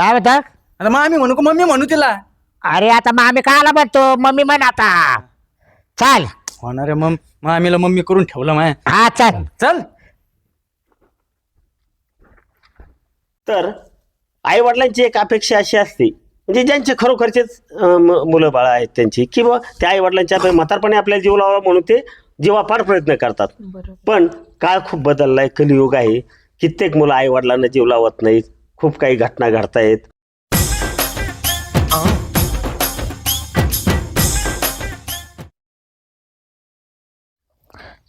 काय होतं? आता मग आम्ही म्हणू का? मम्मी म्हणू तिला. अरे आता मग आम्ही कायला म्हणतो? मम्मी म्हण आता. चाल. होणार मग मामीला मम्मी करून ठेवलं माय. हा चल. चल. तर आई वडिलांची एक अपेक्षा अशी असते म्हणजे ज्यांचे खरोखरचेच अं, म- मुलं बाळं आहेत त्यांची किंवा त्या आई वडिलांच्या म्हातारपणे आपल्याला जीव लावा म्हणून ते जीवापार प्रयत्न करतात. पण काळ खूप बदललाय कलियुग आहे. कित्येक मुलं आई वडिलांना जीव लावत नाहीत. खूप काही घटना घडतायत.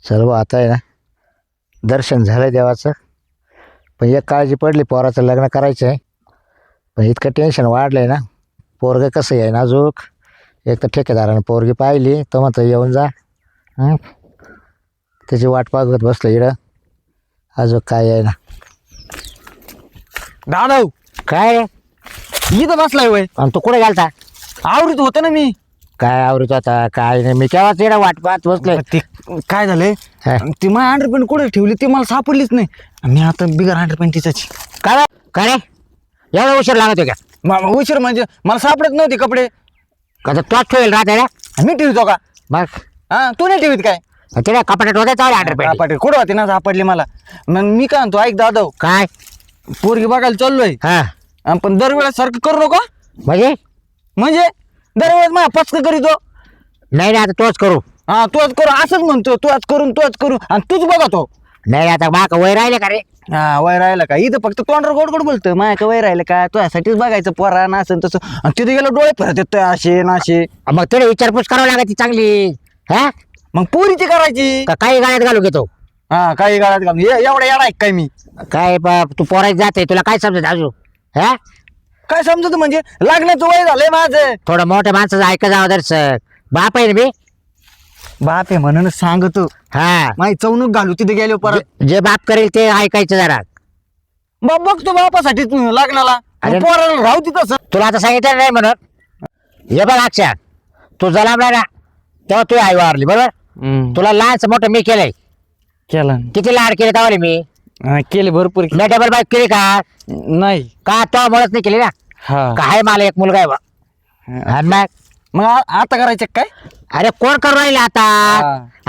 चल आता आहे ना दर्शन झालं देवाचं. पण एक काळजी पडली पोराचं लग्न करायचं आहे. पण इतकं टेन्शन वाढलं आहे ना पोरगं कसं आहे नाजूक एक तर ठेकेदारानं पोरगी पाहिली तो म्हणतो येऊन जा. हं? त्याची वाट पाहत बसलो इकडं अजून काय आहे ना? दादा काय रे? इथं बसलाय वय. आणि तू कुठे गेलता? आवडीत होतं ना मी. काय आवडत होता? काय नाही. मी केव्हाच इकडं वाट पाहत बसलोय. ते काय झालंय? हा. ती माझ्या अंडरपॅन्ट कुठे ठेवली? ती मला सापडलीच नाही. मी आता बिगर अंडरपॅन्ट तिचाची. काय रे? काय रे? एवढा उशीर लागत का? मा- उशीर म्हणजे मला सापडत नव्हते कपडे. का तर तोच ठेवेल राहते रे? मी ठेवतो का? मग हा तू नाही ठेवीत काय? तिला कपाटात होते चालेल हंड्रेड सापडले कुठं होते ना सापडली मला? मग मी काय म्हणतो ऐक दादा काय? पोरगी बघायला चाललोय. हा. अन पण दरवेळेस सारखं करू नको. म्हणजे? म्हणजे? दरवेळेस माझ्या पचक करीतो. नाही रे आता तोच करू. हा तूच करू. असंच म्हणतो तूच करून तूच करू. आणि तूच बघतो. नाही रे आता माक वय राहिले का रे? हा वय राहिलं का? इथं फक्त तोंडर गोड गोड बोलतं माया का वय राहिलं का? तुझ्यासाठीच बघायचं पोरा ना असं तसं. आणि तिथे गेलो डोळे फिरत येतोय असे ना असे. मग तिला विचारपूस करावं लागत चांगली. हा? मग पोरीची करायची. का काही गाड्यात घालू घेतो? हा काही गाळात घालून. ए- एवढा आहे काय मी? काय बाप, तू पोरायत जाते तुला काय समजत अजून? हा? काय समजत म्हणजे? लग्नाचं वय झालंय माझं. थोडं मोठ्या माणसाचं ऐका जावं दर्शक बाप आहे ना मी? बाप आहे म्हणून सांगतो. हा. माझी चौनक घालू तिथे गेलो परत. जे- जे बाप करेल ते ऐकायचं जरा. बाप बघतो बापासाठी तू लग्नाला. अरे- मग पोराला राहू तिथं तुला आता सांगितलं नाही म्हणून. हे बघ अक्षा तू जलामला ना तेव्हा तू आई वारली बरोबर? तुला लहानच मोठं मी केलंय. केला किती लाड केले तेव्हा मी? केले भरपूर मी डबल बाईक केली का? नाही. का तो मुळेच नाही केली ना? हा. काय मला एक मुलगा आहे बा. आणि मग? मग आ- आता करायचं काय? अरे कोण करू राहिले आता?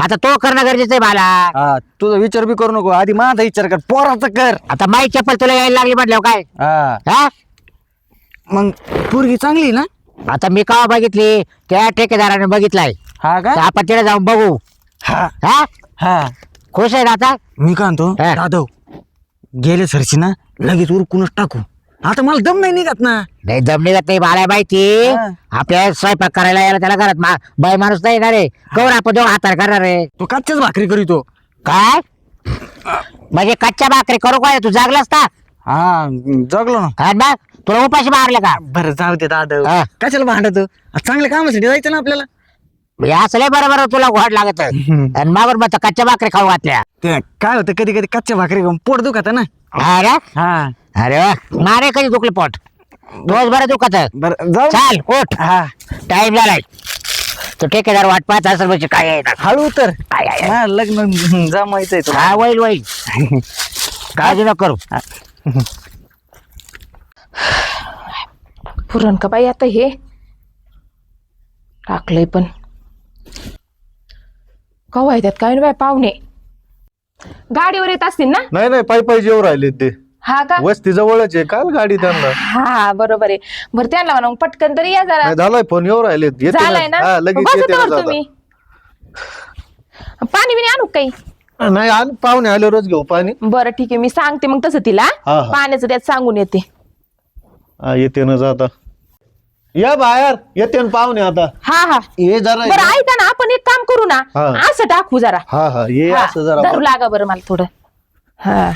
आता तो करणं गरजेचं आहे मला हा तुझा विचार बी करू नको. आधी माझा विचार कर पोराचा कर. आता माई चप्पल तुला यायला लागली म्हटल्यावर काय? हा. हा? मग पोरगी चांगली ना? आता मी कावा बघितली? त्या ठेकेदाराने बघितलाय. हा तर का आपण तिला जाऊन बघू. हा. हा? हा. खुश आहे आता मी काय म्हणतो? हा. गेले सरशी ना लगेच उरकूनच टाकू. आता मला दम नाही निघत ना. नाही दम निघत नाही मला माहिती हा. आपल्या स्वयंपाक करायला यायला त्याला घरात मा- बाई माणूस नाही ना रे? कवर आपण दोघं हातार करणार रे तो कच्च्याच भाकरी करीतो काय? म्हणजे कच्च्या भाकरी करू काय तू जागलास का? हा जगलो ना. तुला उपाशी मारले का? बरं जाऊ दे दादव. हा. कशाला भांडत? चांगल्या कामासाठी जायचं ना आपल्याला? म्हणजे असं लय बरं बरं तुला घोड लागत. आणि मागून मग कच्च्या भाकरी खाऊ घातल्या. ते काय होतं कधी कधी कच्च्या भाकरी खाऊन पोट दुखत ना. अरे हा. अरे वा. मारे कधी दुखले पोट? रोज बरं दुखत. बरं जाऊ. चाल उठ. हा. टाइम झालाय. तो ठेकेदार वाट पाहत असेल म्हणजे काय आहे ना. हळू तर काय आहे? हा, लग्न जमायचंय तुला. हा होईल होईल. काळजी नको करू. पुरण का बाई आता हे? टाकलंय पण. कवा येतात काय बाय पाहुणे. गाडीवर येत असतील ना? नाही नाही पायी पायी जेव राहिले ते. हा का? वस्ती जवळच आहे काल गाडी त्यांना. हा बरोबर आहे. बरं त्यांना म्हणून पटकन तरी या जरा. नाही झालाय फोन येऊ राहिले. येते झालाय ना? हा लगेच बसा येते तर ना तुम्ही. पाणी बिणी आणू का काही. नाही आण पाहुणे आले रोज घेऊ पाणी. बरं ठीक आहे मी सांगते मग तसं तिला. हा, हा. पाण्याचं त्यात सांगून येते. हा येते ना जाता. या बाहेर येते ना पाहुणे आता. हा हा. ये जरा बरं ऐका ना आपण एक काम करू ना. हा. असं टाकू जरा. हा हा. ये हा, असं जरा धरू लागा बरं मला थोडं. हा.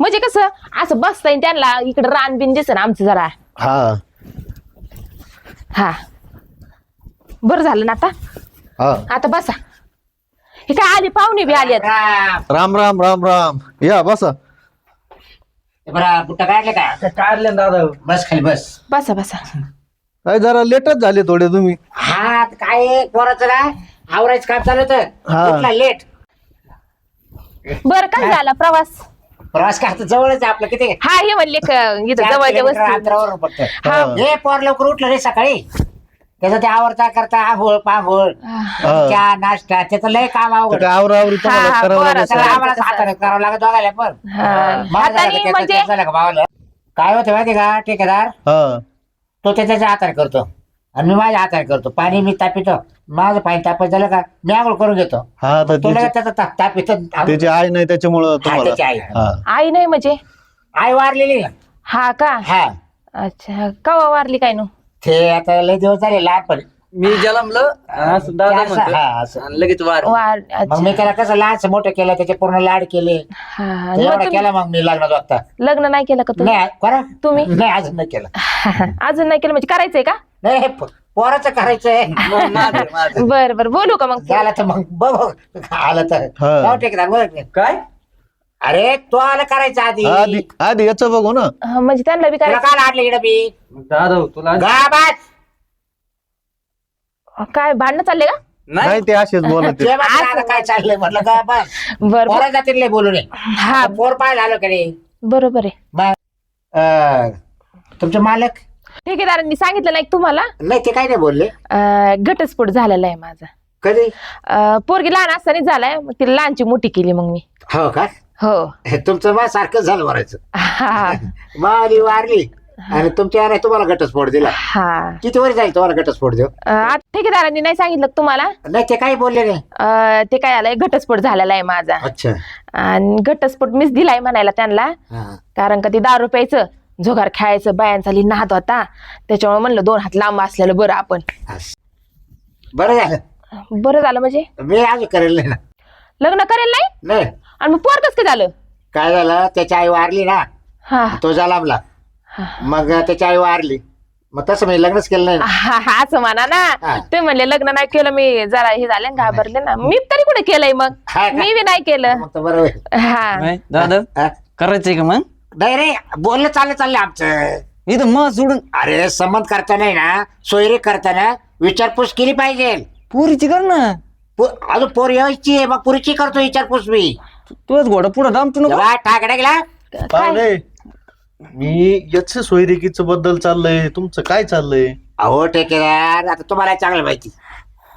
म्हणजे कसं असं बसता येईल त्यांना इकडे रान बिन दिसत आमचं जरा. हा. हा. बरं झालं ना आता? हा. आता बसा. हे काय आली पाहुणे बी आली आता राम राम राम राम. या बसा. बरं बुट्टा काढले का? काढले दादा बस खाली बस. बसा बसा. काय जरा लेटच झाले थोडे तुम्ही. हा काय पोराचं ना आवरायचं काम चालू हा. होतं लेट. बरं काय झाला प्रवास? प्रवास काय आता जवळच आहे आपलं किती? हा हे म्हणले क- इथं चार जवळच्या किलोमीटर वस्ती. अंतरावर फक्त. हा. हे. पोर लवकर उठलं रे सकाळी. त्याचं ते आवडता करता आंघोळ पांघोळ हा. चहा नाश्ता त्याचं लय काम तर अवघड काय आवरावरी तुम्हाला हा, करावं बरं, लागेल. सगळं चालेल. आम्हाला? हाताने करावं लागत दोघायला पण. हा. झालं हाताने का त्याचं म्हणजे झालं का भावाला? काय होतं माहिती का ठेकेदार? हा. तो त्या त्याच्या हाताने करतो. आणि मी माझ्या हाताने करतो. पाणी मी तापितो. माझं पाणी तापत झालं का मी आंघोळ करून घेतो. हा तो लगेच त्याची त्याचा ताप तापितो त्याची आई नाही त्याच्यामुळं त्याची आई. तुम्हाला हा. आई नाही म्हणजे? आई वारलेली ना हा का? हा. अच्छा. कवा वारली काय नो? ते आता लय दिवस झाले लहानपणी. मी जलमलं असं दादा असं, म्हणतो हा, असं. आणि लगेच वार. वार मग अच्छा. मी त्याला कसं लहानचं मोठं केलं त्याचे पूर्ण लाड केले. हा हा. ते मग एवढं तुम्ही केलं मग मी लग्नात बघता लग्न नाही केलं का तुम्ही? नाही करा. तुम्ही? नाही अजून नाही केलं. अजून नाही केलं म्हणजे करायचंय का? नाही हे पो- पोराचं करायचंय. मग माझं माझं. बर बर. बोलू का मग? झालं तर मग बघ आलं तर. हा. जाऊ ठेकदार बघ. काय? अरे तो आलं करायचं आधी. आधी आधी याचं बघू ना. हा, म्हणजे त्यांना बी तुला काय आणलं इकडे मी दादा तुला गाबात. काय भांडणं चालले का? नाही ते असेच बोलत ते म्हटलं आता काय चाललंय म्हटलं गाबात बर बर. पोरा जातील लय बोलू नये हा पोर पाहायला आलो का रे बरोबर आहे. अं, तुमचे मालक? ठेकेदारांनी सांगितलं नाही का तुम्हाला? नाही ते काय नाही बोलले. अं, घटस्फोट झालेला आहे माझा. कधी? अं, पोरगी लहान असतानाच झालाय मग ती लहानची मोठी केली मग मी. हो का? हो. तुमचं मा सारखंच झालं भरायचं हा. माली वारली. आणि तुमच्या याने तुम्हाला घटस्फोट दिला. हा. किती वर जाईल तुम्हाला घटस्फोट देऊ? अं, आता ठेकेदारांनी नाही सांगितलं का तुम्हाला? नाही ते काही बोलले नाही अं, ते काय आलंय घटस्फोट झालेला आहे माझा. अच्छा. आणि घटस्फोट मीच दिलाय म्हणायला त्यांना. हा. कारण का ते दारू प्यायचं झोगार खेळायचं बायांचा नाद होता. त्याच्यामुळे म्हणलं दोन हात लांब असलेलं बरं आपण. असं. बरं झालं. बरं झालं म्हणजे? मी अजून करेल नाही ना. लग्न करेल नाही? नाही. आणि मग पोर कसं काय झालं? काय झालं? त्याची आई वारली ना. हा. तो जालामला हा. मग त्याची आई वारली. मग तसं मी लग्नच केलं नाही. ना. हा, हा, असं म्हणा ना. ते म्हणले लग्न नाही केलं मी जरा हे झाले ना, घाबरले ना. मी तरी कुठे केलंय मग? हा का? मी बी नाही केलं. मग तर बरं होईल. हा. नाही, दादा हा? करायचंय का मग? नाही रे बोललं चाललं चाललं आमचं. इथं मग सोडून. अरे संबंध करताना ना सोयरे करताना विचारपूस केली पाहिजे. पुरीची कर ना. पो- अजून पोर यायची आहे मग पुरीची करतो विचारपूस मी. तुझ्याच घोडा पुढे दामतो नको. जेव्हा टाकड्या गेला? काय? पाहुणे मी याच सोयरिकीच बद्दल चाललंय. तुमचं काय चाललंय? अहो ठेकेदार आता तुम्हाला चांगलं माहिती.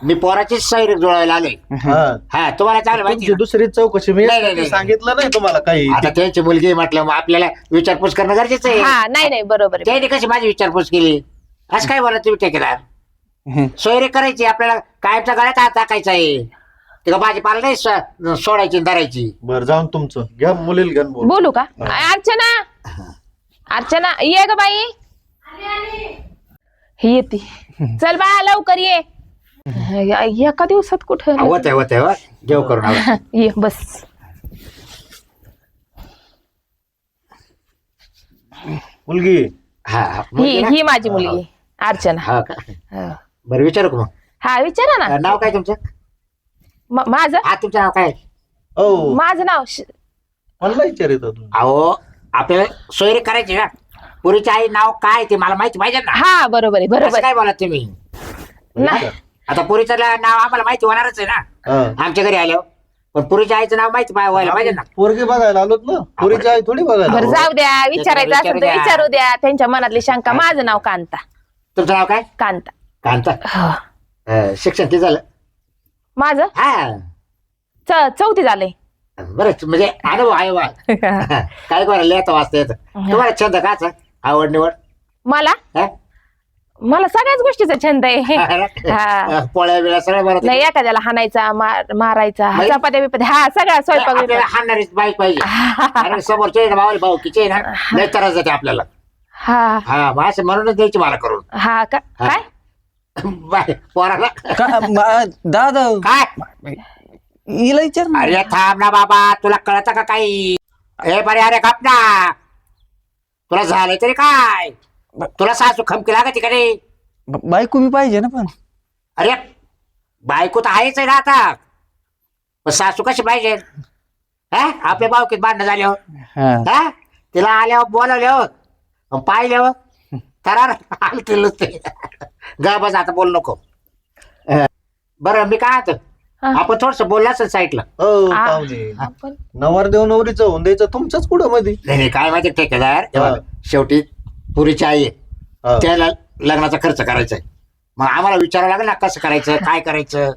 मी पोराचीच सैरिक जुळवायला आलोय. हा. हा तुम्हाला चांगलं माहिती तुमची ना? दुसरी चौकशी मी नाही, नाही, नाही. सांगितलं नाही तुम्हाला काही. आता त्यांची मुलगी म्हटलं मग आपल्याला विचारपूस करणं गरजेचं आहे. हा नाही नाही बरोबर आहे. त्यांनी कशी माझी विचारपूस केली? असं काय बोला तुम्ही ठेकेदार? सोयरे करायची आपल्याला कायमच्या गळ्यात हात टाकायचा आहे. ते का भाजीपाला नाही सो- सोडायची आणि धरायची? बरं जाऊन तुमचं. घ्या मुलीला घ्या बोल. बोलू का? अर्चना! अर्चना ये ग बाई. ही येते. चल बाळा लवकर ये. एका दिवसात कुठं? आहे आहे जेव करून आलो. ये बस. मुलगी. हा हा. ही मुलगी ना? ही माझी मुलगी अर्चना. हा का? हो. बरं विचारू का मग? हा विचारा ना. नाव काय तुमचं? म- माझं? हा तुमचं नाव काय? ओ माझं नाव श- मला विचारित अहो आपल्याला सोयरे करायची ना पुरीची आई नाव काय ते मला माहिती पाहिजे ना? हा बरोबर आहे असं बरोबर काय बोला तुम्ही? नाही. आता पुरीचं ला- नाव आम्हाला माहिती होणारच आहे ना? हा. आमच्या घरी आल्यावर. पण पुरीच्या आईचं नाव माहिती पा- व्हायला पाहिजे ना? पोरगी बघायला आलोत ना? पोरीची आई थोडी बघायला बरं आलो. जाऊ द्या विचारायचं असेल तर विचारू द्या. विचारू द्या. त्यांच्या मनातली शंका. माझं नाव कांता. तुमचं नाव काय? कांता. कांता. हो. अं, शिक्षण किती झालं? माझं? हा. च- चौथी झालंय. बरं म्हणजे अनुभव आहे वा काय करायला लिहिता वाचता येतं? तुम्हाला छंद काच आवड निवड मला? हा? मला सगळ्याच गोष्टीचा छंद आहे. हा. पोळ्या बिळ्या सगळं बरं नाही एखाद्याला हाणायचा मार- मारायचा. चपात्या बिपात्या हा सगळा स्वयंपाक आपल्याला बिपाक. हाणणारीच बाईक पाहिजे. आणि समोरचे भाऊ भाऊकीचे ना लय त्रास जाते आपल्याला. हा. हा मग असं म्हणूनच द्यायची मला करून. हा का? हा. काय? बाय, पोराला. का- मा- दादा. काय? हिला विचार ना. अरे थांब ना बाबा तुला कळत का काही? हे बरे अरे गप ना. तुला झालंय तरी काय? तुला सासू खमकी लागत का नाही? ब- बायको बी पाहिजे ना पण. अरे बायको तर आहेच आहे ना आता. पण सासू कशी पाहिजे? हा? आपल्या बावकीत भांडणं झाल्यावर हा. हा. तिला आल्यावर बोलावल्यावर पाहिल्यावर तरार आलं ते गा बस आता बोल नको. अं, बरं मी काय आता हा. आपण थोडस बोलला असेल साईडला. हो आ- पाहुणे. आपण नवरदेव नवरीचं होऊन द्यायचं तुमच्याच कुठं मध्ये नाही नाही काय माहिती ठेकेदार हे. बघ, शेवटी पुरीची आई आहे. हा. त्याला लग्नाचा खर्च करायचा आहे. मग आम्हाला विचारावं लागेल ना कसं करायचं काय करायचं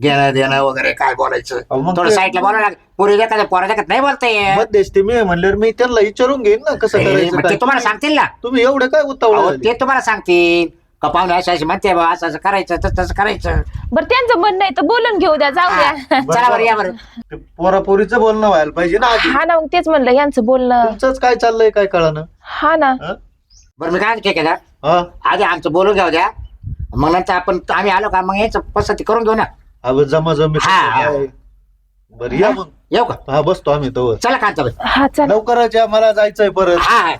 घेणं देणं वगैरे काय बोलायचं. अहो, मग थोडं ते- साईडला बोलावं लागेल. पुरी देखा पोरा देखत नाही बोलताय मध्यस्थी मी म्हणल्यावर मी त्यांना विचारून घेईन ना कसं करायचं ते काय. तुम्हाला सांगतील ना. तुम्ही एवढे काय अहो, झाले? ते तुम्हाला सांगतील. का पाहुणे अशी अशी म्हणते बा असं असं करायचं तसं तसं करायचं. बरं त्यांचं म्हणणं आहे तर बोलून घेऊ द्या जाऊ द्या. चला बरं या बरं. ते पोरापोरीचं बोलणं व्हायला पाहिजे ना आधी. हा ना मग तेच म्हणलं यांचं बोलणं. तुमचंच काय चाललंय काय कळानं? हा ना. हा? बरं मी काय म्हणतो हा. आधी आमचं बोलून घेऊ द्या. मग नंतर आपण आम्ही आलो का मग याचं पसंती करून घेऊ ना. अहो जमा जमी हा. बरं या मग. येऊ का? हा बसतो आम्ही तो चला कांता हा चल. लवकरच या मला जायचंय परत. हा हा.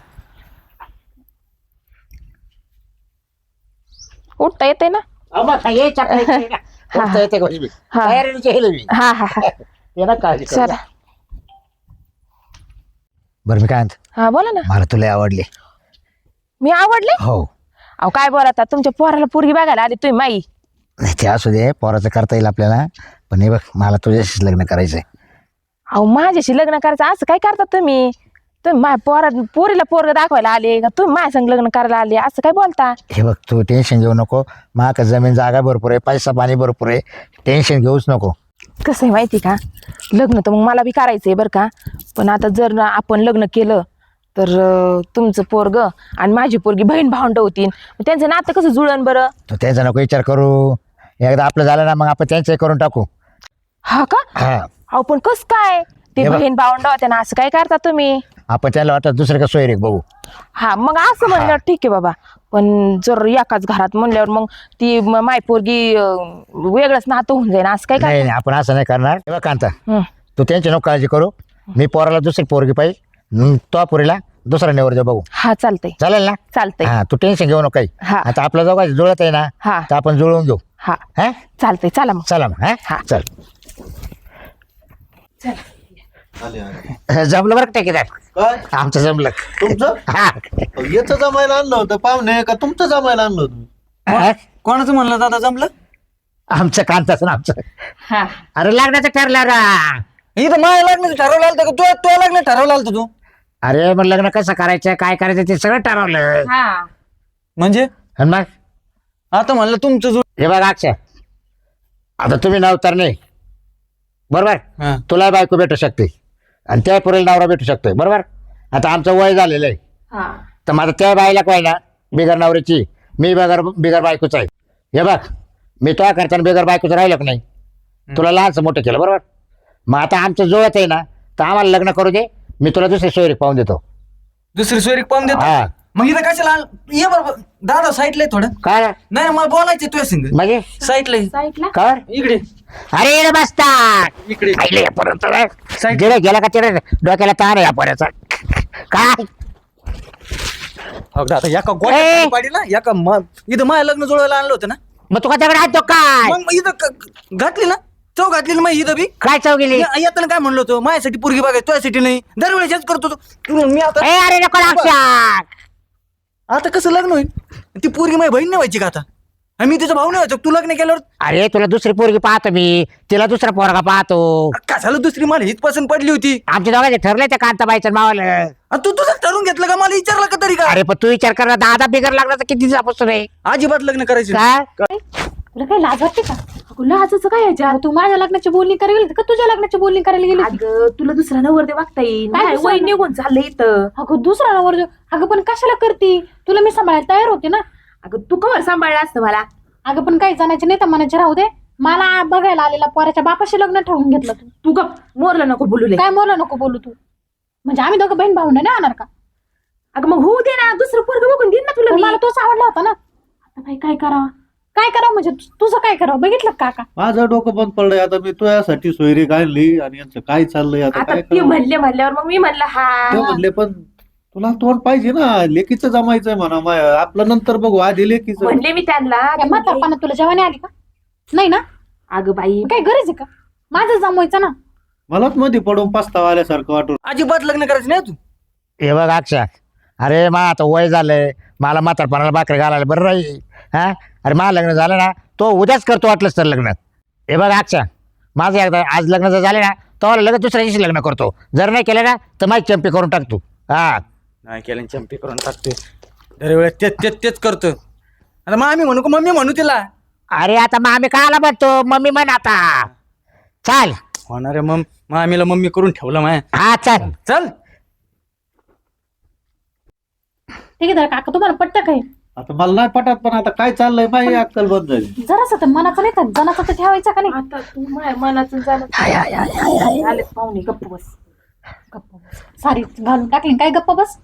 उठता येते ना? ना. हा. उठता येते का? मी? हा. तयारीने केलं मी हा हा हा. ये ना काळजी करू. चला. बरं मी काय म्हणतो? हा बोला ना. मला तुला आवडले. मी आवडले? हो. अहो काय बोलता तुमच्या पोराला पोरगी बघायला आली तुम्ही माई. नाही ते असू दे पोराचं करता येईल आपल्याला. पण हे बघ मला तुझ्याशीच लग्न करायचंय. अहो माझ्याशी लग्न करायचं असं काय करता तुम्ही? तुम्ही माझ्या पोरा पोरीला पोरग दाखवायला आले का? तुम्ही माझ्या संग लग्न करायला आले? असं काय बोलता? हे बघ तू टेन्शन घेऊ नको. माका जमीन जागा भरपूर आहे पैसा पाणी भरपूर आहे. टेन्शन घेऊच नको. कसं आहे माहिती का? लग्न तर मग मला बी करायचंय बरं का. पण आता जर ना आपण लग्न केलं तर अं, तुमचं पोरग आणि माझी पोरगी बहीण भावंड होतीन मग त्यांचं नातं कसं जुळन बरं? तू त्यांचा नको विचार करू. एकदा आपलं झालं ना मग आपण त्यांचं करून टाकू. हा का? हा. अहो पण कस काय? ते हे बघ. बहीण भावंड होत्या ना असं काय करता तुम्ही? आपण त्याला वाटत दुसरं का सोयरीक बघू? हा मग असं म्हणलं ठीक आहे बाबा. पण जर एकाच घरात म्हणल्यावर मग ती म- माय पोरगी अं, वेगळंच नातं होऊन जाईल असं काय नाही काय नाही आपण असं नाही करणार. हे बघ कांता हं. तू त्यांची नको काळजी करू. मी पोराला दुसरी पोरगी पाहिजे. तो पोरीला दुसरा निवड बघू. हा चालतंय. चालेल ना? चालतंय. हा तू टेन्शन घेऊ नको काही. हा. आता आपलं दोघांचं जुळत आहे ना हा. तर आपण जुळवून घेऊ. हा. हा? चालतंय चला मग. चला मग हा. हा. चल. आले, आले. जमलं बरं का ठेकेदार काय? आमचं जमलं. तुमचं? हा. याचं जमायला आणलं होतं पाहुणे का तुमचं जमायला आणलं होतं? हा? कोणाचं म्हणलं दादा जमलं? आमचं कांताच ना आमचं. हा. अरे लग्नाचं ठरलं रा. इथं माझ्या लग्नाचं ठरवलं आलं का? तू तुला लग्न ठरवलं आलं तू? अरे मग लग्न कसं करायचं काय करायचं ते सगळं ठरवलं. हा. म्हणजे? आणि मग? आता म्हणलं तुमचं जुळ हे बघ अक्षय. आता तुम्ही नवतर नाही. बरोबर? हा. तुला बायको भेटू शकते. आणि त्या पुरेला नवरा भेटू शकतोय बरोबर? आता आमचं वय झालेलं आहे. हा. तर माझं त्या बाईला काय ना बिगर नवऱ्याची मी बिगर बिगर बायकोच आहे. हे बघ मी तो करताना बिगर बायकोचं राहिलो का नाही? तुला लहानचं मोठं केलं बरोबर? मग आता आमचं जुळत आहे ना तर आम्हाला लग्न करू दे मी तुला दुसरी सोयरी पाहून देतो. दुसरी सोयरी पाहून देतो? हा. मग इथं कशाला आलं? ये बरोबर दादा साईडला थोडं. काय नाही नाही, मला बोलायचं तुझ्या संग. म्हणजे? साईडला साईडला काय? इकडे. अरे इकडे बसतात इकडे. खायले या पोराचं. गेलं गेला का तिकडे? डोक्याला ताण आहे या पोऱ्याचा काय? हो, दादा एका ए! गोट्या पाडी ना एका म- इथं माझ्या लग्न जुळवायला आणलं होतं ना. मग तू का दगड आणतो काय मग इथं क- घातली ना? चौ घातली ना मग इथं बी? काय चव गेली? या- येताना काय म्हणलो होतो? माझ्यासाठी पोरगी बघाय तुझ्यासाठी नाही. दरवेळेस हेच करतो तो. तू- मी आता ए अरे नको आता कसं लग्न होईल? ती पोरगी माझी बहीण नाही व्हायची का आता? आणि मी तिचा भाऊ नाही व्हायचं. तू लग्न केल्यावर अरे तुला दुसरी पोरगी पाहतो मी. तिला दुसरा पोरगा पाहतो. काय झालं दुसरी? मला हीच पसंत पडली होती. आमच्या दोघांचे ठरले त्या कांताबाईचं मावाला आणि तू तुझं ठरवून घेतलं का? मला विचारलं का तरी का? अरे पण तू विचार कर ना. दादा बिगर लागला तर किती दिवसापासून आहे? अजिबात लग्न करायचं. काय? तुला काय लाज वाटते का? लाजाचं काय याच्यात तू माझ्या लग्नाची बोलणी करायला गेली होती का? तुझ्या लग्नाची बोलणी करायला गेली होती? अगं तुला दुसरा नवर दे वागता येईल. काय नाही, दुसरा वय? निघून चाललंय इथं? अगं दुसरा नवर. अगं पण कशाला करती? तुला मी सांभाळायला तयार होते ना. अगं तू कवर सांभाळलं असतं मला? अगं पण काही जणांचे नाही तर मनाचे राहू दे. मला बघायला आलेला पोराच्या बापाशी लग्न ठरवून घेतलं तू. तू गप मोरलं नको बोलू काय बोला नको बोलू तू? म्हणजे आम्ही दोघं बहीण भाऊ नाही आणणार का? अगं मग होऊ दे ना. दुसरं पोरग बघून देईन ना तुला पण मी. मला तोच आवडला होता ना. आता काय काय करावं? काय करावं म्हणजे? तु- तुझं काय करावं? बघितलं का काका? माझं डोकं बंद पडलंय. आता मी तुझ्यासाठी सोयरी काढली आणि यांचं काय चाललंय? आता आता काय ते करावं? म्हणले म्हणल्यावर मग मी म्हणलं ते हा म्हणले पण तुला तोंड पाहिजे ना. लेकीचं जमायचंय म्हणा. माय आपलं नंतर बघू. आधी लेकीचं. म्हणले मी त्यांना. त्या म्हातारपणा तुला जेवणी आली का? नाही ना? अगं बाई. काय गरज आहे का? माझं जमवायचं ना. मलाच मध्ये पडून पस्तावा आल्यासारखं वाटून. अजिबात लग्न करायचं नाही तू हे बघ अक्षा अरे मा आता वय झालंय. मला म्हातारपणाला भाकरी घालायला बरं राहील. हा? अरे मला लग्न झालं ना तो उद्याच करतो वाटलंच तर लग्न. हे बघ अक्षा माझं एकदा आज लग्न जर झाले ना तर लगेच दुसऱ्या दिवशी लग्न करतो. जर नाही केलं ना तर माझी चंपी करून टाकतो हा. नाही केलं चंपी करून टाकतोय. दरवेळेस तेच तेच तेच करतो. आता मग आम्ही म्हणू का मम्मी म्हणू तिला. अरे आता मग आम्ही कायला म्हणतो? मम्मी म्हण आता. चाल. होणार आहे मग मग आम्हीला मम्मी करून ठेवलं माय. हा चल. चल. ठीक आहे काका तुम्हाला पटतं काय आता मला नाही पटत पण आता काय चाललंय माझी अक्कल बंद झाली. जरासं तर मनाचं नाही का? जनाचं तर ठेवायचं का नाही? आता तू माझ्या झालं आले पाहुणे गप्प बस. गप्प बस. सारी घालून टाकली काय गप्पा बस?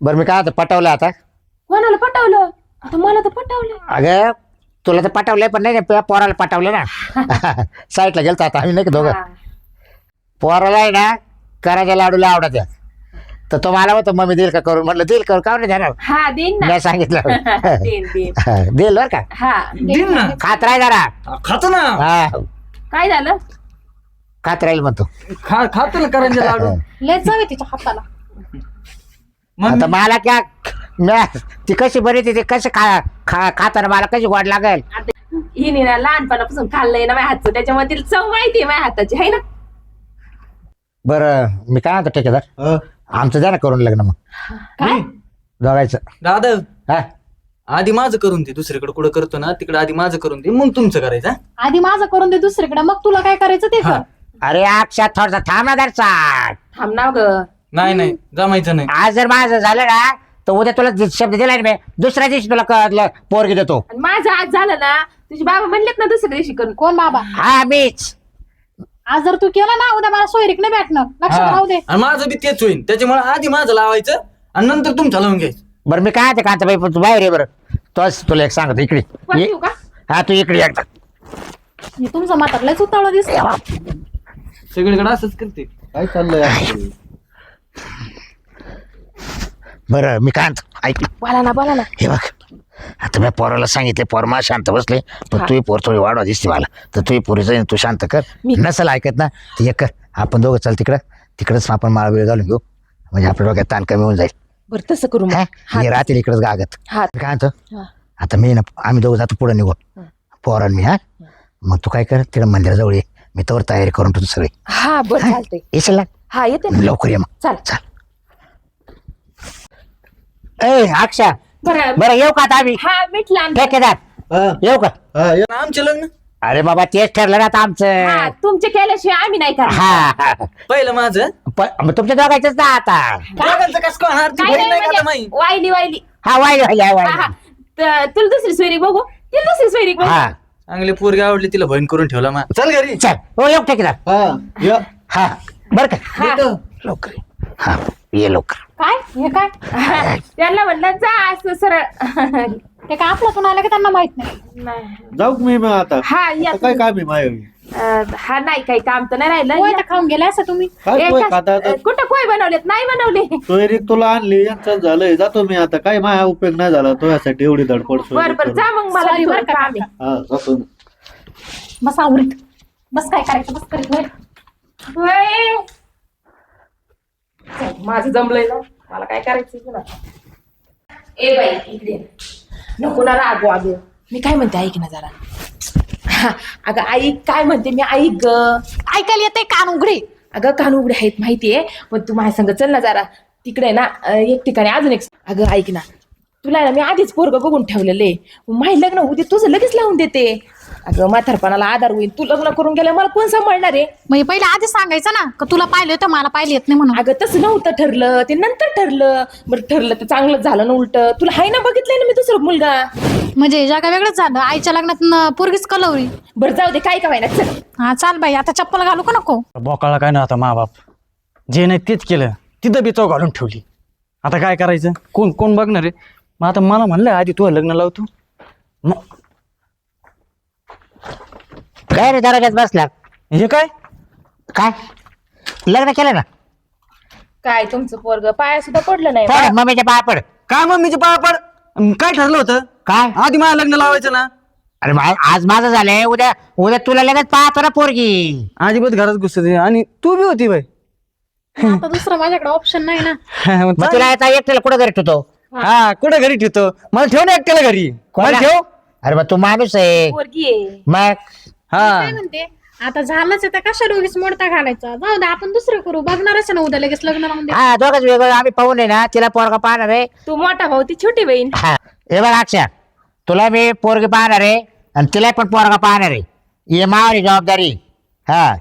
बरं मी काय आता पटवलं आता? कोणाला पटवलं? आता मला तर पटवलं. अगं तुला तर पटवलंय पण नाही ना पोराला पटवलं ना. साईडला गेलतो आता आम्ही नाही का दोघं? पोराला आहे ना कराच्या लाडूला आवडत आहे. तर तो मला होतं मम्मी देईल का करून? म्हटलं देईल करून का नाही देणार? हा देईन ना. मी सांगितलं. देईन देईन. देईल बरं का? हा देईन ना. खात राहील जरा. खातो ना. हा. काय झालं? खात राहील म्हणतो. खा खातो ना करंजा लाडू. लय जावे तिच्या हाताला. आता मला क्या म्या ती कशी बरी ती कशी खा खा खाताना मला कशी गोड लागेल? हिने ना लहानपणापासून खाल्लंय ना माझ्या हातचं. त्याच्यामुळे तिला चव माहिती आहे माझ्या हाताची आहे ना? बरं मी काय म्हणतो ठेकेदार. आमचं द्या ना करून लग्न मग. काय? दोघायचं. दादा. हा. आधी माझं करून दे दुसरीकडे कुठं करतो ना तिकडे आधी माझं करून दे मग तुमचं करायचं हा? आधी माझं करून दे दुसरीकडे. मग तुला काय करायचं ते कर. अरे अक्षात थोडासा थांब ना घरचा थांब ना ग. नाही नाही. जमायचं नाही. आज जर माझं झालं ना तर उद्या तुला जे शब्द दिला ना मी दुसऱ्या दिवशी तुला क- पोरगी देतो. आणि माझं आज झालं ना तुझे बाबा म्हणलेत ना दुसऱ्या दिवशी करून. कोण बाबा? हा मीच. आज जर तू केलं ना उद्या मला सोयरीक नाही भेटणार. लक्षात. राहू दे. आणि माझं बी तेच होईल त्याच्यामुळे आधी माझं लावायचं आणि नंतर तुमचं लावून घ्यायचं. बरं मी काय ते कांताबाई पण तू बाहेर ये बरं. तोच तुला एक सांगतो इकडे. पण ये. येऊ का? हा तू इकडे एकदा. हे तुमचं म्हातार लय उतावळं दिसत सगळीकडे असंच करते. काय चाललंय? बरं मी काय म्हणतो? ऐक. ना बोला ना बोला ना. हे बघ. आता मी पोराला सांगितले पोर मा शांत बसले. पण हा. तुही पोर थोडी वाढवा दिसते मला. तर तुही पोरीचं तू शांत कर. मी- नसेल ऐकत ना तर एक कर. आपण दोघं चाल तिकडं. तिकडंच आपण माळा वेळ घालून घेऊ. म्हणजे आपल्या डोक्यात ताण कमी होऊन जाईल. बरं तसं करू मग. हा? हा हे राहतील इकडंच गागत. हा काय म्हणतो? हा. आता मी ना आम्ही दोघं जातो पुढे निघू पोरान मी हा? मग तू काय कर तिकडं मंदिराजवळ ये. मी तोवर तयारी करून ठेवतो सगळी. हा बरं चालतंय. येशील ना? हा येते ना. लवकर ये मग. चाल. चाल. ए अक्षा बरं. बरं येऊ का आता आम्ही? हा ठेकेदार हा, येऊ का? हा, ये. आमचे लग्न. अरे बाबा तेच ठरलं ना आता हा आमचं तुमचे केल्याशिवाय आम्ही नाही करणार. हा. हा. पहिलं माझं. मग तुमच्या दोघांचंच ना आता. दोघांचं कसं काय होणार ती काय बहीण नाही नाही का आता म्हणजे माई? वायली वायली. हा हा हा त- तुला दुसरी सोयरी बघू? तिला दुसरी सोयरी बघू? हा. चांगली पोरगी आवडली तिला बहीण करून ठेवला मा चल घरी. चल. हो येऊ ठेकेदार हा, ये. हा. बर का. हा. लवकर ये. हा ये लवकर. काय हे काय. त्यांना म्हणलं जा असं सरळ ते काय आपल्यातून आलं की त्यांना माहीत नाही नाही. जाऊ का मी मग आता हा या आता काय काम आहे मायावी अं, हा नाही काही काम तर नाही राहिलं पोहे. तर खाऊन गेले असं तुम्ही काय ए, पोहे का- खाता आता? अं, कुठं कोय बनवलेत नाही बनवले सोयरीक तुला आणली यांचं झालंय जातो मी आता काय माझा उपयोग नाही झाला तुझ्यासाठी एवढी धडपड बर सोयरीक बर करून. जा मग मला Sorry थोडं बरं का काम आहे. हा जातो मी. बस आवडीत बस काय करायचं बस करीत होय. होय. चल, माझं जमलंय ना मला काय करायचं ना ए बाई इकडे नको ना रागू अगं. मी काय म्हणते ऐक ना जरा. हा, अगं आई काय म्हणते मी ऐक ग. ऐकायला येते कान उघडे. अगं कान उघडे आहेत माहितीये. पण तू माझ्या संग चल ना जरा. तिकडे ना अं, एक ठिकाणी अजून एक अगं ऐक ना. तुला ना मी आधीच पोरग बघून ठेवलेले माही लग्न उद्या तुझं लगेच लावून देते. अगं म्हातारपणाला आधार होईल. तू लग्न करून गेलं मला कोण सांभाळणार आहे? म्हणजे पहिले आधी सांगायचं ना. का तुला पाहिलं होतं मला पाहिलं येत नाही म्हणून? अगं तसं नव्हतं ठरलं. ते नंतर ठरलं. बरं ठरलं तर चांगलं झालं ना उलट. तुला हाय ना बघितलंय ना मी दुसरं मुलगा? म्हणजे जागा वेगळंच झालं. आईच्या लग्नात न पोरगीच कलवरी बरं जाऊ दे काय का व्हायना चल. हा चाल बाई आता चप्पल घालू का नको? बोकाळा काय ना आता मा बाप. जे नाही तेच केलं. तिथं बी चौ घालून ठेवली. आता काय करायचं? कोण कोण बघणार आहे? मग आता मला म्हणलं आधी तू लग्न लावतो मग काय रे दराजात बसला? हे काय? काय? लग्न केलं ना? काय तुमचं पोरग? पाया सुद्धा पडलं नाही पड मम्मीच्या पाय पड. काय मम्मीचे पाय पड? काय ठरलं होतं? काय? आधी मला लग्न लावायचं ना. अरे मा- आज माझं झालंय. उद्या उद्या तुला लगेच पाहतो ना पोरगी. अजिबात घरात घुसते आणि तू बी होती बाई. आता दुसरं माझ्याकडे ऑप्शन नाही ना. मग तुला आता एकट्याला कुठं घरी ठेवतो? हा. कुठं घरी ठेवतो? मला ठेव ना एकट्याला घरी. मला कोणाला? ठेव. अरे मग तू माणूस आहे. पोरगी आहे. मग हा. काय म्हणते आता झालंच आहे तर कशा उगीच मोडता घालायचा? जाऊ दे आपण दुसरं करू बघणारच आहे ना उद्या लगेच लग्न लावून दे. हा दोघंच वेगळं आम्ही पाहून आहे ना तिला पोरगा पाहणार आहे. तू मोठा भाऊ ती छोटी बहीण. हा. हे बघ अक्षा तुला मी पोरगी पाहणार आहे आणि तिला पण पोरगा पाहणार आहे. ही मावाली जबाबदारी. हा.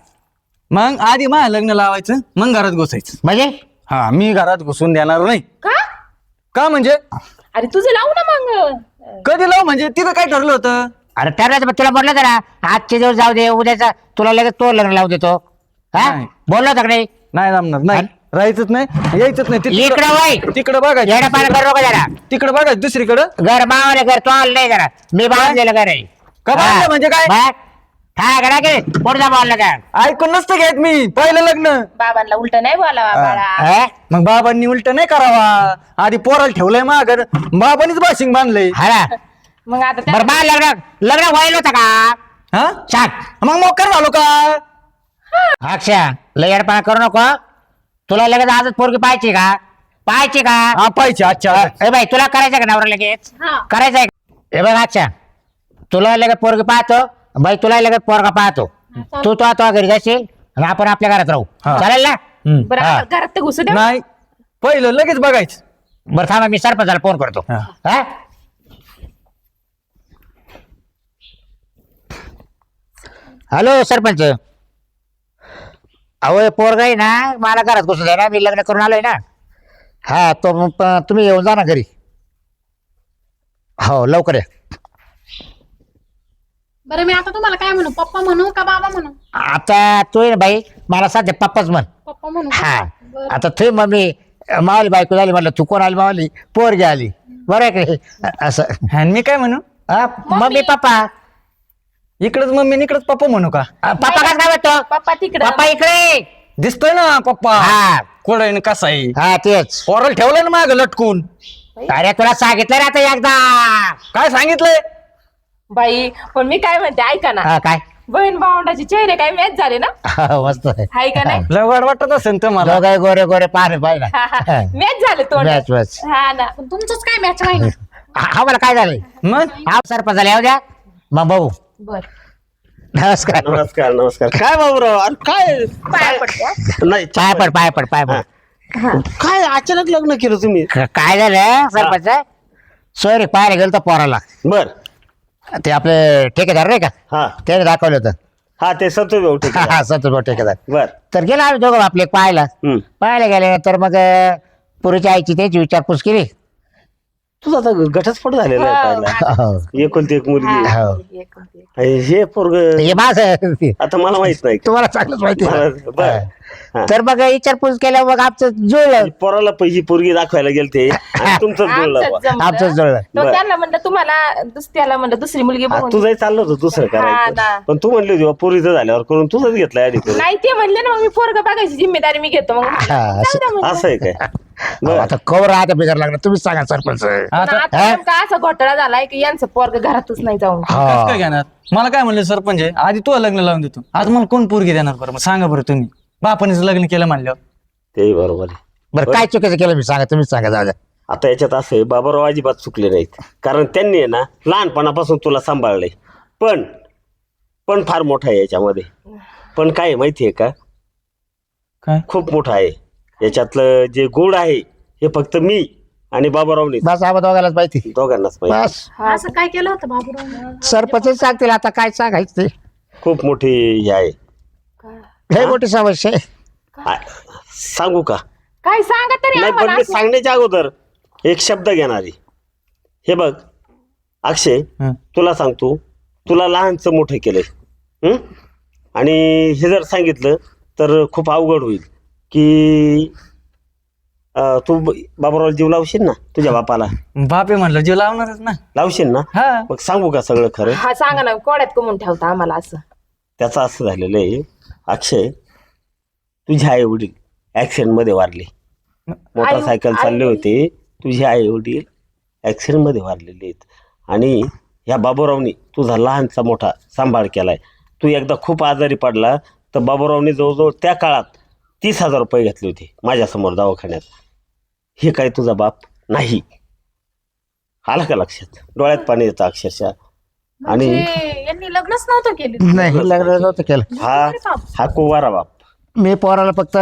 मग आधी माझ्या लग्न लावायचं मग घरात घुसायचं. म्हणजे? हा मी घरात घुसून देणार नाही. का? का म्हणजे? अरे तुझं लावू ना मग. कधी लाव? म्हणजे तिथं काय ठरलं होतं? अरे ठरलं तुला बोललो ना आजचे दिवस जाऊ दे उद्याचा तुला लगेच तो लग्न लावून देतो. हा? नाही. बोललो होतं का नाही? नाही जमणार नाही. राहायचंच नाही यायचंच नाही. ते इकडं वय. तिकडं बघायचं. येडा पाणी करू नका जरा. तिकडं बघायचं दुसरीकडं. घर मावाले घर तो आलं नाही जरा. मी बांधलेलं घर आहे. का बांधलं हा. म्हणजे काय? बघ. काय करा की. पुढचा बोललं का? ऐकून नसतं घेत मी. पहिलं लग्न. बाबांना उलट नाही बोलावा बाळा. हा? मग बाबांनी उलट नाही करावा. आधी पोराला ठेवलंय माघर. बाबांनीच बाशिंग बांधलंय. हा ना. मग आता त्या- बरं बा लग्न लग्न व्हायला होतं का? हा? मग मोकर झालो का? अक्षा लय येडपणा करू नको. तुला लगेच आजच पोरगी पाहायची का? पाहायची का? हा पाहिजे अच्छा ए बाई तुला करायचं का नवरा लगेच? हा. करायचं आहे का? हे बघ अच्छा तुला लगेच पोरगी पाहतो. बाई तुला लगेच पोरगा पाहतो. तू तो तो घरी जाशील आणि आपण आपल्या घरात राहू. हा. चालेल ना? हम्म. बरं हा. आता घरात तर घुसू नाही. पहिलं लगेच बघायचं. बरं थांबा मी सरपंचाला फोन करतो. हा. हा? हॅलो सरपंच. अहो पोरगा आहे ना मला घरात घुसू द्या ना मी लग्न करून आलोय ना. हा तो मग प- तुम्ही येऊन जा ना घरी. हो लवकर या. बरं मी आता तुम्हाला काय म्हणू? पप्पा म्हणू का बाबा म्हणू? आता तू आहे ना बाई. मला सध्या पप्पाच म्हण. पप्पा म्हणू हा. बरं. आता तुम्ही मम्मी. मावली बायको झाली म्हटलं तू कोण आली मावली पोरगी आली. बरं आहे का हे? असं. आणि मी काय म्हणू? हा, मम्मी. पप्पा. इकडच मम्मी इकडच पप्पा म्हणू का? अ, पप्पा कसं काय म्हणतो? पप्पा तिकडं. पप्पा इकडे दिसतोय ना पप्पा? हा. आहे कसा आहे? हा तेच. पोराला ठेवलंय ना माग लटकून? अरे तुला सांगितलं ना आता एकदा. काय सांगितलंय? बाई पण मी काय म्हणते ऐका ना. हा, काय? बहीण भावंडाचे चेहरे काय मॅच झाले ना? हा, मस्त आहे. का नाही? लवड वाटत असेल तर मला. दोघं गोरे गोरे पाहणे पाहिजे मॅच झाले तोंड. मॅच मॅच हा ना. पण तुमचंच काय मॅच माहिती हा मला काय झालंय? मग? हा सरपंचाला येऊ द्या. मग बघू. बर. नमस्कार. नमस्कार नमस्कार. काय बाबूराव? अरे काय? पाया पडते हा. नाही पाय पड पाय पड पाय पड. काय अचानक लग्न केलं तुम्ही? काय झालं? सरपंच सोयरे पाहायला गेलो तर पोराला. बर. ते आपले ठेकेदार नाही का? हा. त्याने दाखवलं होतं. हा ते सत्य भाऊ ठीक हा आहे. हा सतत ठेकेदार. बर. तर गेला आम्ही दोघं आपले पाहायला. हम्म. पाहायला गेल्यानंतर मग अं, पुरीच्या आईची त्याची विचारपूस केली. तुझा आता घटस्फोट झालेला आहे पाहिला हो. एकुलती एक मुलगी हो. एक. हे पोरग हे माझं आता मला माहीत नाही तुम्हाला चांगलंच माहिती आहे. बरं. हा. तर मग विचारपूस केल्या मग आमचं जुळलं. पोराला पहिली पोरगी दाखवायला गेलते. आणि तुमचं जुळलं आमचंच जुळलं. तो. त्यांना म्हणलं तुम्हाला दुस- त्याला म्हणलं दुसरी मुलगी बघून तुझंही चाललं होतं दुसरं ना. करायचं. पण तू म्हणली होती बा, पोरीचं झाल्यावर करून तुझंच घेतलंय आधी करून नाही ते म्हणले ना मग मी पोरग बघायची जिम्मेदारी मी घेतो. मग म्हणलं, हा, जाऊ द्या म्हणलं. असं आहे काय? अहो, बर. आता कवर आता बिगार लागणार तुम्हीच सांगा सरपंच. आता हा? नेमका असा घोटाळा झालाय की यांचं पोरग घरातच नाही जाऊन. कसं हा काय घेणार? मला काय म्हणलं सरपंच आहे, आधी तू लग्न लावून देतो. आज मला कोण पोरगी देणार बरं? मग सांगा बरं तुम्ही. बापानेच लग्न केलं म्हणल्यावर. तेही बरोबर आहे. बरं काय चुकीचं केलं मी सांगा तुम्हीच सांगा जाऊ द्या. आता याच्यात असं आहे बाबाराव अजिबात चुकले नाहीत. कारण त्यांनी आहे ना लहानपणापासून तुला सांभाळलंय. पण पण फार मोठा आहे याच्यामध्ये. पण काय आहे माहिती आहे का? काय? खूप मोठा आहे. याच्यातलं जे गुण आहे हे फक्त मी आणि बाबारावने. बस आम्हा दोघांनाच माहिती. दोघांनाच माहिती. बस. असं काय केलं होतं बाबूराव? सरपंच सांगतील आता काय सांगायचं ते. खूप मोठी हे आहे. हे? मोठी समस्या आहे. आ- सांगू का? काय सांगा तरी नाही पण आम्हाला मी. सांगण्याच्या अगोदर एक शब्द घेणारी. हे बघ अक्षय हं. तुला सांगतो तुला लहानचं मोठं केलंय. हं? आणि हे जर सांगितलं तर खूप अवघड होईल. की अं, तू ब- बाबाराव जीव लावशील ना तुझ्या बापाला? बापे म्हणलं जीव लावणारच ना. लावशील ना? हा. मग सांगू का सगळं खरं? हा सांगा ना कोड्यात कमून ठेवता आम्हाला असं. त्याचं असं झालेलं आहे. अक्षय तुझे आई वडील ॲक्सिडेंटमध्ये वारले. मोटरसायकल चालले होते तुझे आई वडील ॲक्सिडेंटमध्ये वारलेले आहेत. आणि ह्या बाबूरावनी तुझा लहानचा मोठा सांभाळ केलाय. तू एकदा खूप आजारी पडला तर बाबूरावनी जवळजवळ त्या काळात तीस हजार रुपये घेतले होते माझ्यासमोर दवाखान्यात. हे काय तुझा बाप नाही? आलं का लक्षात? डोळ्यात पाणी येतं अक्षरशः. आणि म्हणजे यांनी लग्नच नव्हतं केलं. नाही. लग्न नव्हतं केलं. हा हा कुवारा बाप. मी पोराला फक्त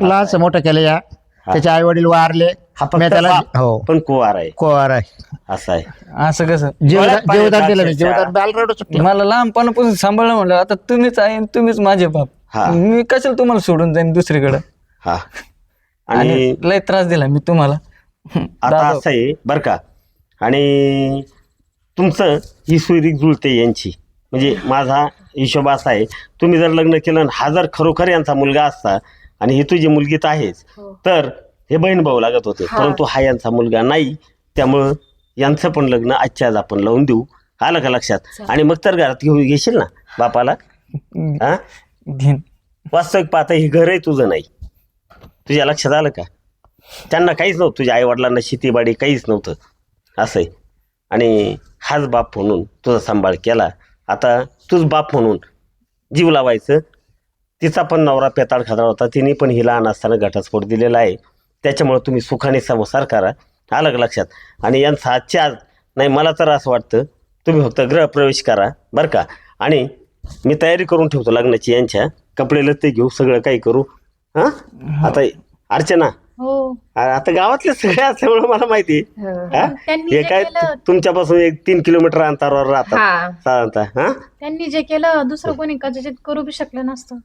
लहानचं मोठं केलं या. त्याचे आई वडील वारले. हा मी फक्त त्याला बाप, हो. पण कुवार आहे. कोवार आहे. असं आहे. असं कसं? जीवदान पाणी जीवदान दिलं मी. जीवदान बाल रडू सुटलं मला लहानपणापासून सांभाळलं म्हणलं आता तुम्हीच आहे आणि तुम्हीच माझे बाप. हा. मी कशाला तुम्हाला सोडून जाईन दुसरीकडे? हा. आणि आणि लय त्रास दिला मी तुम्हाला. आता दादा असं आहे बरं का. आणि तुमचं ही सुरी जुळते यांची. म्हणजे माझा हिशोब असा आहे तुम्ही जर लग्न केलं आणि हा जर खरोखर यांचा मुलगा असता आणि ही तुझी मुलगी तर आहेच तर हे बहीण भाऊ लागत होते. परंतु हा यांचा मुलगा नाही त्यामुळं यांचं पण लग्न आजच्या आज आपण लावून देऊ. आलं का लक्षात? आणि मग तर घरात घेऊन घेशील ना बापाला? हा? घेईन. वास्तविक पाहता हे घर आहे तुझं नाही. तुझ्या लक्षात आलं का? त्यांना काहीच नव्हतं तुझ्या आईवडिलांना शेतीबाडी काहीच नव्हतं. असं आहे. आणि हाच बाप म्हणून तुझा सांभाळ केला. आता तूच बाप म्हणून जीव लावायचं. तिचा पण नवरा पेताळ खाताळ होता. तिने पण ही लहान असताना घटस्फोट दिलेला आहे. त्याच्यामुळे तुम्ही सुखाने संसार करा. आलं का लक्षात? आणि यांचा आजच्या आज नाही मला तर असं वाटतं तुम्ही फक्त गृहप्रवेश करा बरं का? आणि मी तयारी करून ठेवतो लग्नाची यांच्या. कपडे लत्ते घेऊ सगळं काही करू. हां. आता अर्चना हो. आता गावातले सगळे असल्यामुळे मला माहिती. हा? त्यांनी हे जे काय केलं तुमच्यापासून एक तीन किलोमीटर अंतरावर राहतात हा. साधारणतः हा? त्यांनी जे केलं दुसरं कोणी कदाचित करू बी शकलं नसतं.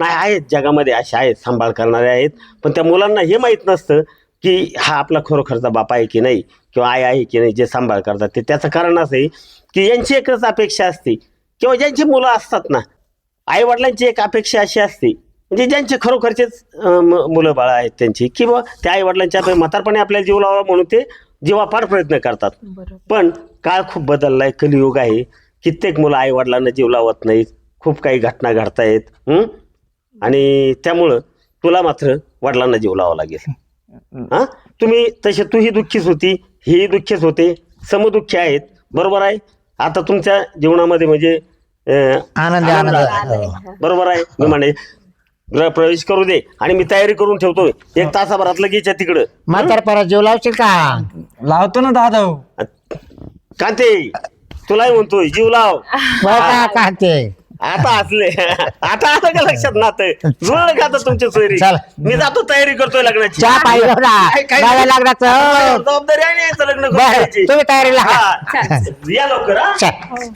नाही आहेत जगामध्ये असे आहेत सांभाळ करणारे आहेत. पण त्या मुलांना हे माहीत नसतं की हा आपला खरोखरचा बाप आहे की नाही किंवा आई आहे की नाही जे सांभाळ करतात. ते त्याचं कारण असं आहे की यांची एकच अपेक्षा असते. किंवा ज्यांची मुलं असतात ना आई वडिलांची एक अपेक्षा अशी असते म्हणजे ज्यांचे खरोखरचेच मुलं बाळं आहेत त्यांची किंवा त्या आई वडिलांच्या म्हातारपणे आपल्याला जीव लावा म्हणून ते जीवापाड प्रयत्न करतात. पण काळ खूप बदललाय कलियुग आहे. कित्येक मुलं आई वडिलांना जीव लावत नाहीत. खूप काही घटना घडतायत हं? आणि त्यामुळं तुला मात्र वडिलांना जीव लावा लागेल. हा? तुम्ही तसे तूही दुःखीच होती हेही दुःखीच होते. समदुःखी आहेत. बरोबर आहे? आता तुमच्या जीवनामध्ये म्हणजे आनंदी. हो. बरोबर आहे? मी म्हणे प्रवेश करू दे आणि मी तयारी करून ठेवतोय. एक तासाभरात लगेच या तिकडं. म्हातारपणात जीव लावशील का? लावतो ना दादा हो. कांते तुलाही म्हणतोय जीव लाव. हो का कांते? आता असले आता आलं का लक्षात नात जुळलं का आता तुमच्या सोयरी? चल. मी जातो तयारी करतोय लग्नाची. चहा पाहिजे ना. काय- काय- नव्या लग्नाचं. हो. जबाबदारी आहे ना याचं लग्न बरं. तुम्ही तयारीला. हा. या लवकर हा. चल.